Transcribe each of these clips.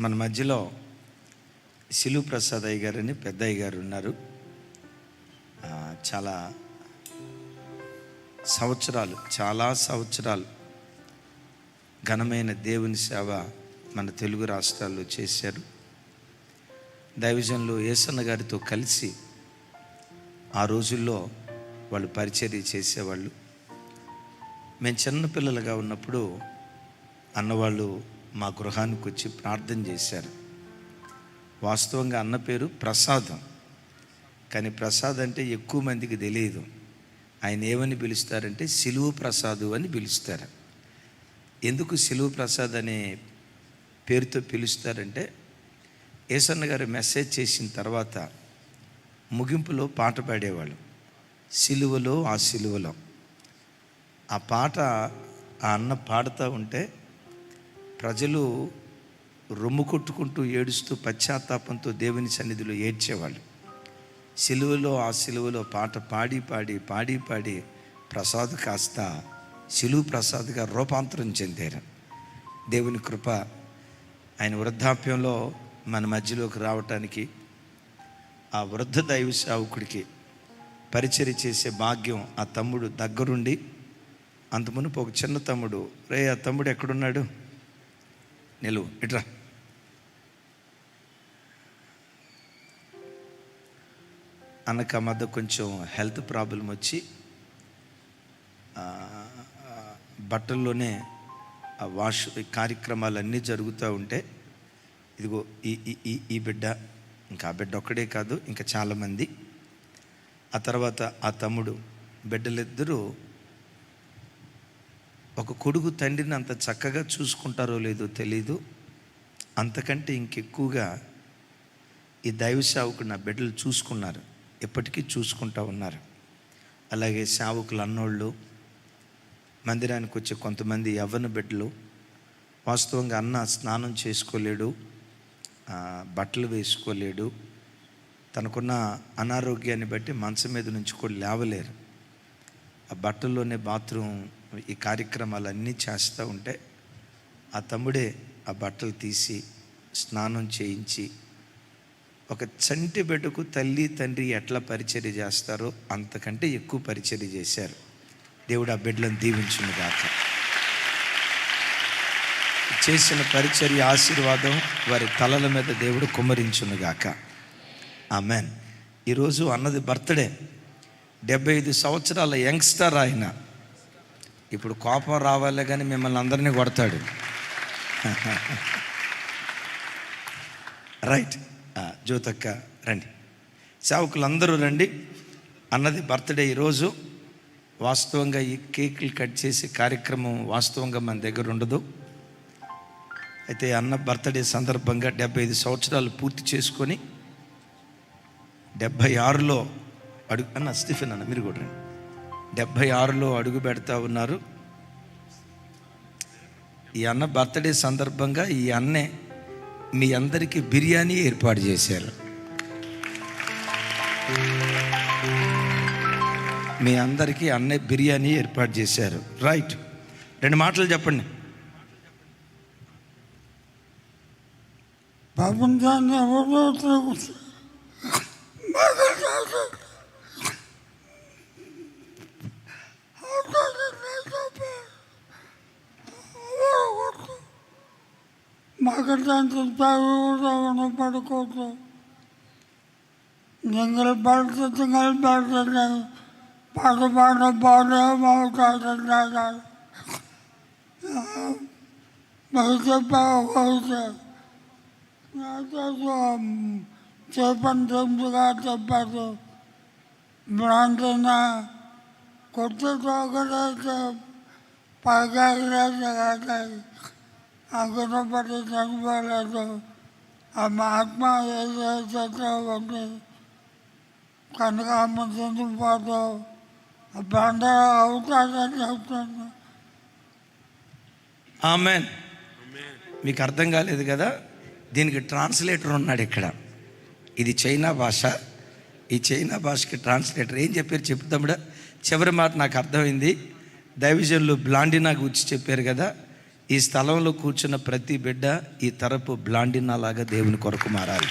మన మధ్యలో శిలు ప్రసాద్ అయ్య గారని పెద్ద అయ్య గారు ఉన్నారు చాలా సంవత్సరాలు చాలా సంవత్సరాలు ఘనమైన దేవుని సేవ మన తెలుగు రాష్ట్రాల్లో చేశారు. దైవజన్లు ఏసన్న గారితో కలిసి ఆ రోజుల్లో వాళ్ళు పరిచర్య చేసేవాళ్ళు. మేము చిన్నపిల్లలుగా ఉన్నప్పుడు అన్నవాళ్ళు మా గృహానికి వచ్చి ప్రార్థన చేశారు. వాస్తవంగా అన్న పేరు ప్రసాదం. కానీ ప్రసాద్ అంటే ఎక్కువ మందికి తెలియదు. ఆయన ఏమని పిలుస్తారంటే సిలువు ప్రసాదు అని పిలుస్తారు. ఎందుకు సిలువు ప్రసాద్ అనే పేరుతో పిలుస్తారంటే ఏసన్న గారు మెసేజ్ చేసిన తర్వాత ముగింపులో పాట పాడేవాళ్ళు. సిలువలో ఆ సిలువలో. ఆ పాట ఆ అన్న పాడుతూ ఉంటే ప్రజలు రొమ్ము కొట్టుకుంటూ ఏడుస్తూ పశ్చాత్తాపంతో దేవుని సన్నిధిలో ఏడ్చేవాళ్ళు. సిలువలో ఆ సిలువలో పాట పాడి పాడి పాడి పాడి ప్రసాద్ కాస్త సిలువు ప్రసాద్గా రూపాంతరం చెందారు. దేవుని కృప ఆయన వృద్ధాప్యంలో మన మధ్యలోకి రావటానికి ఆ వృద్ధ దైవ సేవకుడికి పరిచర్య చేసే భాగ్యం ఆ తమ్ముడు దగ్గరుండి అంతమునుపు ఒక చిన్న తమ్ముడు రే ఆ తమ్ముడు ఎక్కడున్నాడు? నిలువు ఇట్రా అన్నకు ఆ మధ్య కొంచెం హెల్త్ ప్రాబ్లం వచ్చి బట్టల్లోనే వాష్ కార్యక్రమాలన్నీ జరుగుతూ ఉంటే ఇదిగో ఈ ఈ ఈ ఈ బిడ్డ ఇంకా ఆ బిడ్డ ఒక్కడే కాదు ఇంకా చాలామంది. ఆ తర్వాత ఆ తమ్ముడు బిడ్డలిద్దరూ ఒక కొడుకు తండ్రిని అంత చక్కగా చూసుకుంటారో లేదో తెలీదు. అంతకంటే ఇంకెక్కువగా ఈ దైవ సేవకుడు నా బిడ్డలు చూసుకున్నారు. ఎప్పటికీ చూసుకుంటూ ఉన్నారు. అలాగే సేవకులు అన్నోళ్ళు మందిరానికి వచ్చే కొంతమంది యవ్వన బిడ్డలు వాస్తవంగా అన్న స్నానం చేసుకోలేడు బట్టలు వేసుకోలేడు తనకున్న అనారోగ్యాన్ని బట్టి మంచం మీద నుంచి కూడా లేవలేరు. ఆ బట్టల్లోనే బాత్రూమ్ ఈ కార్యక్రమాలన్నీ చేస్తూ ఉంటే ఆ తమ్ముడే ఆ బట్టలు తీసి స్నానం చేయించి ఒక చంటి బిడ్డకు తల్లి తండ్రి ఎట్లా పరిచర్య చేస్తారో అంతకంటే ఎక్కువ పరిచర్య చేశారు. దేవుడు ఆ బిడ్డలను దీవించును గాక. చేసిన పరిచర్య ఆశీర్వాదం వారి తలల మీద దేవుడు కుమ్మరించును గాక. ఆమెన్. ఈరోజు అన్నది బర్త్డే. డెబ్బై ఐదు సంవత్సరాల యంగ్స్టర్ ఆయన ఇప్పుడు కోపం రావాలి కానీ మిమ్మల్ని అందరినీ కొడతాడు. రైట్. జ్యోతక్క రండి. సేవకులందరూ రండి. అన్నది బర్త్డే ఈరోజు. వాస్తవంగా ఈ కేకులు కట్ చేసి కార్యక్రమం వాస్తవంగా మన దగ్గర ఉండదు. అయితే అన్న బర్త్డే సందర్భంగా డెబ్బై ఐదు సంవత్సరాలు పూర్తి చేసుకొని డెబ్భై ఆరులో అడుగు అన్న స్టిఫెన్ అన్న మీరు కూడా రండి. డెబ్భై ఆరులో అడుగు పెడతా ఉన్నారు. ఈ అన్న బర్త్డే సందర్భంగా ఈ అన్నే మీ అందరికీ బిర్యానీ ఏర్పాటు చేశారు. మీ అందరికీ అన్నే బిర్యానీ ఏర్పాటు చేశారు. రైట్. రెండు మాటలు చెప్పండి. పాపం ఎవరో తిరుగుతారు మగటానికి కూడా పడుకోవచ్చు നിങ്ങൾ പഠിത്തത്തിൽ നിങ്ങൾ പഠിത്തത്തിൽ പാടുപാട് പോലെ മാറ്റാറുണ്ടാകാൻ బయటపోతే చేపంటుగా చెప్పారు బ్రాండ్న కొత్త తోకలైతే పైగా అగుణపడి చనిపోలేదు ఆ మహాత్మ ఏదైతే ఉంది. కనుక ఆమె చనిపోదు బండ అవుతాడని చెప్తాను ఆమెన్. మీకు అర్థం కాలేదు కదా? దీనికి ట్రాన్స్లేటర్ ఉన్నాడు ఇక్కడ. ఇది చైనా భాష. ఈ చైనా భాషకి ట్రాన్స్లేటర్ ఏం చెప్పారు చెప్తాముడా చివరి మాట నాకు అర్థమైంది. దైవజనులు బ్లాండినా గురించి చెప్పారు కదా? ఈ స్థలంలో కూర్చున్న ప్రతి బిడ్డ ఈ తరపు బ్లాండినా లాగా దేవుని కొరకు మారాలి.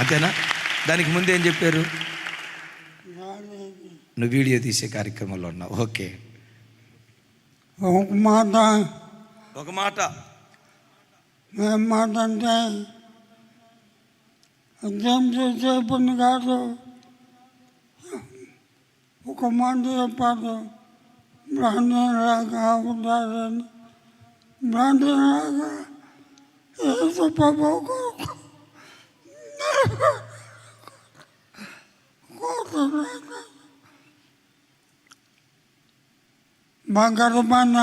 అంతేనా? దానికి ముందు ఏం చెప్పారు. నువ్వు వీడియో తీసే కార్యక్రమంలో ఉన్నావు. ఓకే. ఒక మాట. ఒక మాట. మాట అంటే కాదు. ఒక మాట చెప్పాడు బ్రాహ్మణులాగా ఉంటారని బ్రాహ్మణులాగా ఏసు ప్రభు కొరకు కోరుతున్నాను బంగారమైన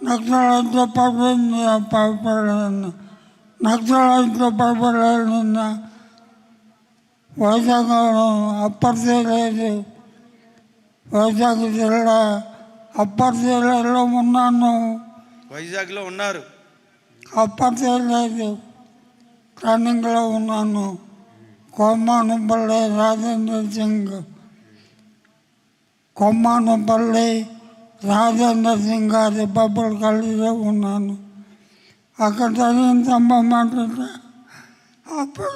నక్షత్రాలతో పడిపోయింది పడిపోయాను నక్షత్రాలతో పడిపోయాను వైజాగ్ అప్పటి లేదు వైజాగ్ జిల్లా అప్పటి జిల్లాలో ఉన్నాను. వైజాగ్లో ఉన్నారు. అప్పటి లేదు రన్నింగ్లో ఉన్నాను. కొమ్మానుపల్లి రాజేంద్ర సింగ్. కొమ్మానుపల్లి రాజేంద్ర సింగ్ గారి బబ్బులు కలిసి ఉన్నాను. అక్కడ జరిగిన సంభవం ఏంటంటే అప్పుడు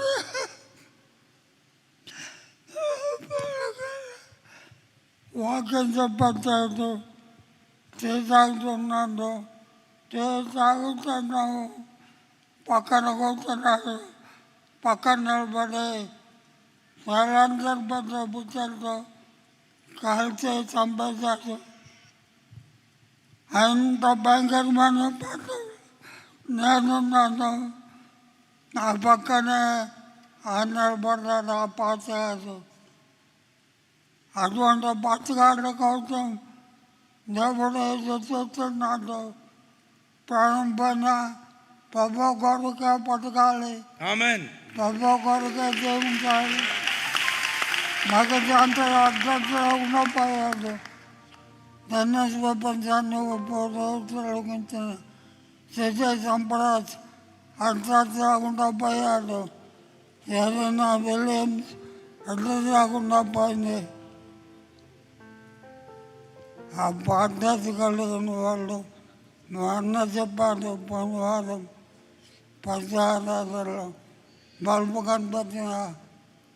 వాక్యం చెప్పట్లేదు టీ తాగుతున్నాడు టీ తాగుతున్నావు పక్కన కూర్చున్నాడు. పక్కన నిలబడి వేలాంతర్ పెద్ద బుద్ధలతో కలిసి చంపేశాడు అంత భయంకరమైన పట్టు నేనున్నాను. నా పక్కనే ఆయన నిలబడ్డాడు ఆ పాతగాడు అటువంటి పాతగాడి కోసం దేవుడు ఏదో చేస్తున్నాడు ప్రాణం పైన ప్రభు కొడుకే బతకాలి ఆమెన్ ప్రభు కొడుకే జీవించాలి నాకు అంతలో అడ్డంలో ఉండపోయాడు ధన్యస్ ప్రపంచాన్ని ఉపయోగించిన చేసే సంపరాజ్ అడ్రస్ రాకుండా పోయాడు ఏదైనా వెళ్ళి అడ్రస్ రాకుండా పోయింది ఆ బాధ్యత కలిగిన వాళ్ళు అన్న చెప్పాడు పనివారం పశ్చాత్తాపంలో బల్బు కనిపించిన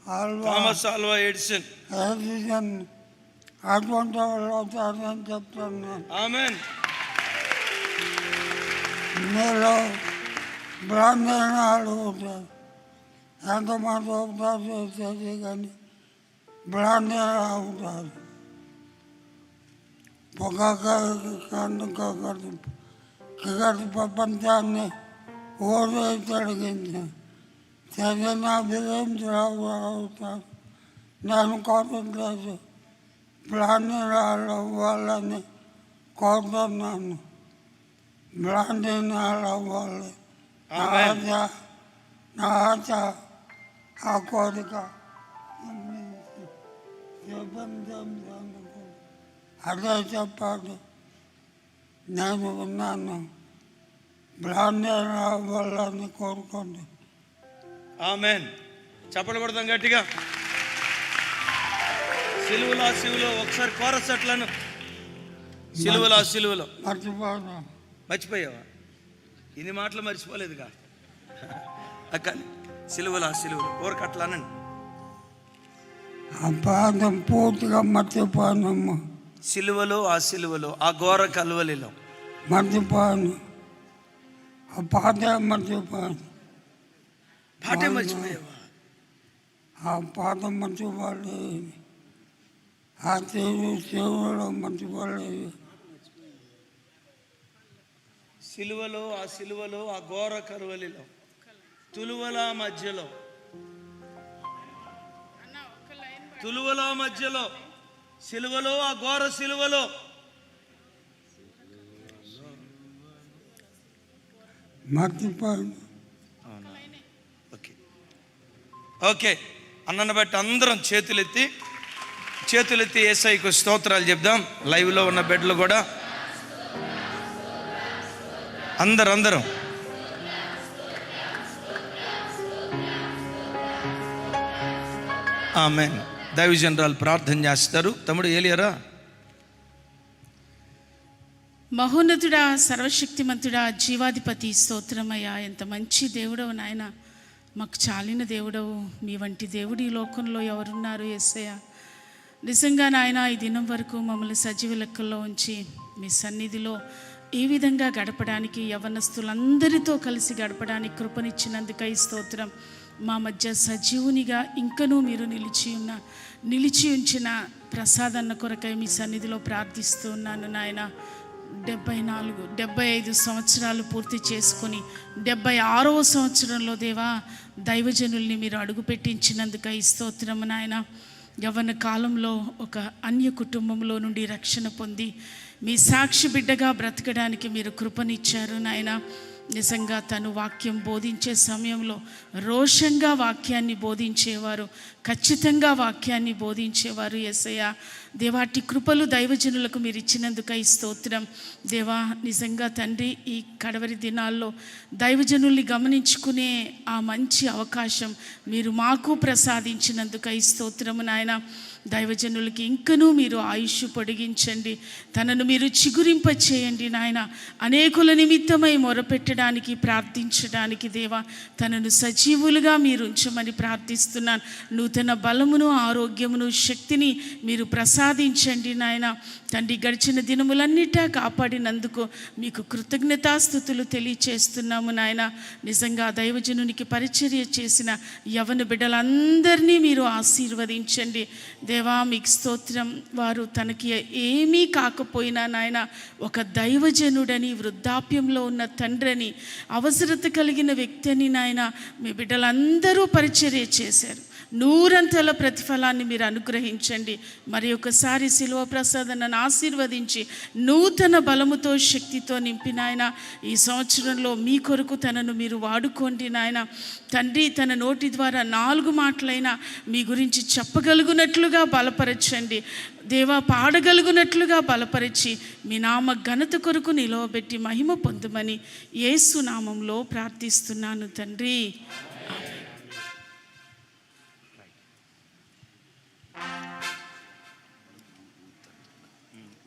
థామస్ ఆల్వా ఎడిసన్. ఎడిసన్ అటువంటి వాళ్ళు అవుతారని ఆమెన్. మీరు బ్రాహ్మణాలు ఉంటారు ఎంతమంది అవుతారు చేసేది కానీ బ్రాహ్మణాలు ఉంటారు పొగ కిగటి ప్రపంచాన్ని ఓడే తొలగింది చదివిన అభినందరావు అవుతారు నేను కోరట్లేదు బ్రాహ్మణాలు వాళ్ళని కోరుతున్నాను బ్రాహ్మణాలు అవ్వాలి నా ఆమేన్. ఆశ నా ఆశ ఆ కోరిక అదే చెప్పాడు నేను ఉన్నాను. బ్రాహ్మణ అవ్వాలని కోరుకోండి. ఆమెన్. చప్పలు కొడదాం గట్టిగా. సిలువలో సిలువలో ఒకసారి కోరసట్లను సిలువలో సిలువలో. మర్చిపోను. మర్చిపోయావా? ఇన్ని మాటలు మర్చిపోలేదుగా. అక్క సిలువలో సిలువలో ఊరకట్లానండి ఆ పాదం పూర్తిగా మర్చిపోనమ్మా. సిలువలో ఆ సిలువలో ఆ ఘోర కలువలిలో. మర్చిపోను ఆ పాట మర్చిపోను పాటే మర్చిపోయావా? ఆ పాట మర్చిపోలేదు. ఆ చెవు చెవులో మర్చిపోలేదు. సిలువలో ఆ సిలువలో ఆ ఘోర కరువలిలో తులువల మధ్యలో. తులువల మధ్యలో. సిలువలో ఆ ఘోర సిలువలో. ఓకే. ఓకే. అన్నను బట్టి అందరం చేతులెత్తి చేతులెత్తి ఏసైకు స్తోత్రాలు చెప్దాం. లైవ్లో ఉన్న బెడ్లు కూడా. అందరు అందరం ఆమె దైవజనరాలు ప్రార్థన చేస్తారు. తమ్ముడు ఏలియరా? మహోన్నతుడా సర్వశక్తిమంతుడా జీవాధిపతి స్తోత్రమయ్యా. ఎంత మంచి దేవుడవు నాయన. మాకు చాలిన దేవుడవు. మీ వంటి దేవుడు ఈ లోకంలో ఎవరున్నారు ఎస్సయ్య నిజంగా నాయన ఈ దినం వరకు మమ్మల్ని సజీవ లెక్కల్లో ఉంచి మీ సన్నిధిలో ఈ విధంగా గడపడానికి యవనస్తులందరితో కలిసి గడపడానికి కృపనిచ్చినందుకై స్తోత్రం. మా మధ్య సజీవునిగా ఇంకనూ మీరు నిలిచి ఉన్న నిలిచి ఉంచిన ప్రసాదన్న కొరకై మీ సన్నిధిలో ప్రార్థిస్తూ ఉన్నాను నాయన. డెబ్బై నాలుగు డెబ్బై ఐదు సంవత్సరాలు పూర్తి చేసుకొని డెబ్బై ఆరవ సంవత్సరంలో దేవా దైవజనుల్ని మీరు అడుగు ఈ స్తోత్రము నాయన. యవ్వన కాలంలో ఒక అన్య కుటుంబంలో నుండి రక్షణ పొంది మీ సాక్షి బిడ్డగా బ్రతకడానికి మీరు కృపనిచ్చారు నాయన. నిజంగా తను వాక్యం బోధించే సమయంలో రోషంగా వాక్యాన్ని బోధించేవారు. ఖచ్చితంగా వాక్యాన్ని బోధించేవారు ఎస్ఐయ దేవాటి కృపలు దైవజనులకు మీరు ఇచ్చినందుకై స్తోత్రం. దేవా నిజంగా తండ్రి ఈ కడవరి దినాల్లో దైవజనుల్ని గమనించుకునే ఆ మంచి అవకాశం మీరు మాకు ప్రసాదించినందుకై స్తోత్రము నాయన. దైవజనులకి ఇంకనూ మీరు ఆయుష్ పొడిగించండి. తనను మీరు చిగురింప చేయండి నాయన. అనేకుల నిమిత్తమై మొరపెట్టడానికి ప్రార్థించడానికి దేవా తనను సజీవులుగా మీరు ఉంచమని ప్రార్థిస్తున్నాను. నూతన బలమును ఆరోగ్యమును శక్తిని మీరు ప్రసాదించండి నాయన. తండ్రి గడిచిన దినములన్నిటా కాపాడినందుకు మీకు కృతజ్ఞతాస్థుతులు తెలియచేస్తున్నాము నాయన. నిజంగా దైవజనునికి పరిచర్య చేసిన యవన బిడ్డలందరినీ మీరు ఆశీర్వదించండి. దేవా మీకు స్తోత్రం. వారు తనకి ఏమీ కాకపోయినా నాయన ఒక దైవజనుడని వృద్ధాప్యంలో ఉన్న తండ్రిని అవసరత కలిగిన వ్యక్తిని నాయన మీ బిడ్డలందరూ పరిచర్య చేశారు. నూరంతల ప్రతిఫలాన్ని మీరు అనుగ్రహించండి. మరి ఒకసారి శిలువ ప్రసాదనను ఆశీర్వదించి నూతన బలముతో శక్తితో నింపి నాయన ఈ సంవత్సరంలో మీ కొరకు తనను మీరు వాడుకోండి నాయన. తండ్రి తన నోటి ద్వారా నాలుగు మాటలైనా మీ గురించి చెప్పగలుగునట్లుగా బలపరచండి. దేవా పాడగలుగునట్లుగా బలపరిచి మీ నామ ఘనత కొరకు నిలవబెట్టి మహిమ పొందమని యేసు నామంలో ప్రార్థిస్తున్నాను తండ్రి.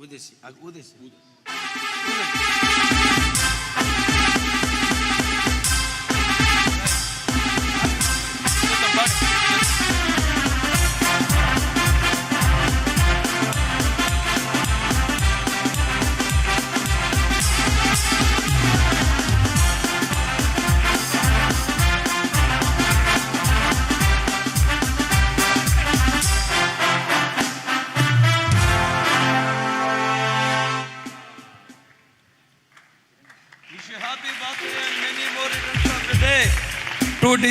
Udesi. Udesi. Udesi.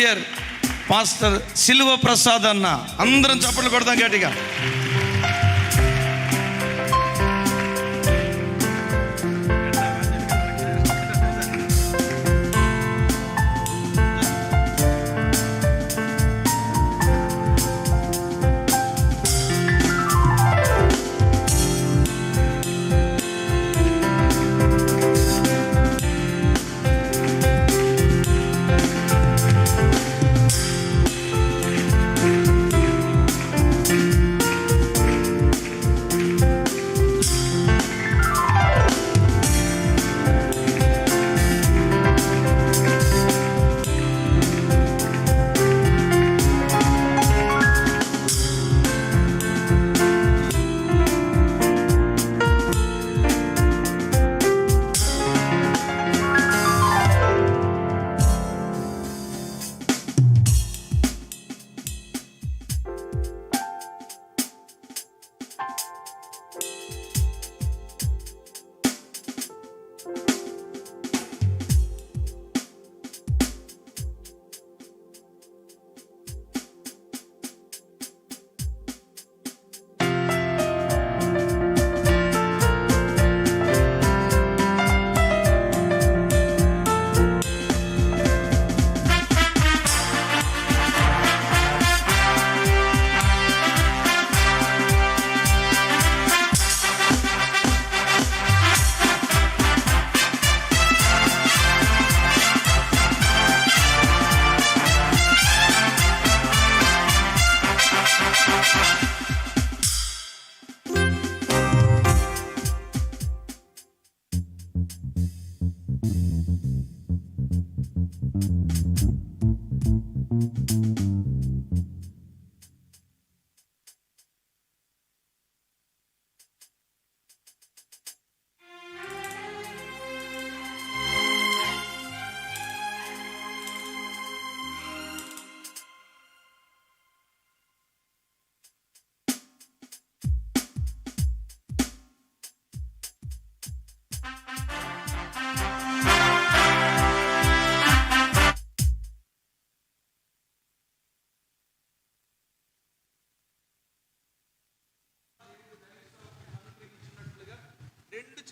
To pastor Silva Prasad అన్న. అందరం చప్పట్లు కొడతాం గట్టిగా.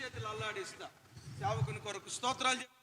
చేతులు అల్లాడిస్తా. సేవకుని కొరకు స్తోత్రాలు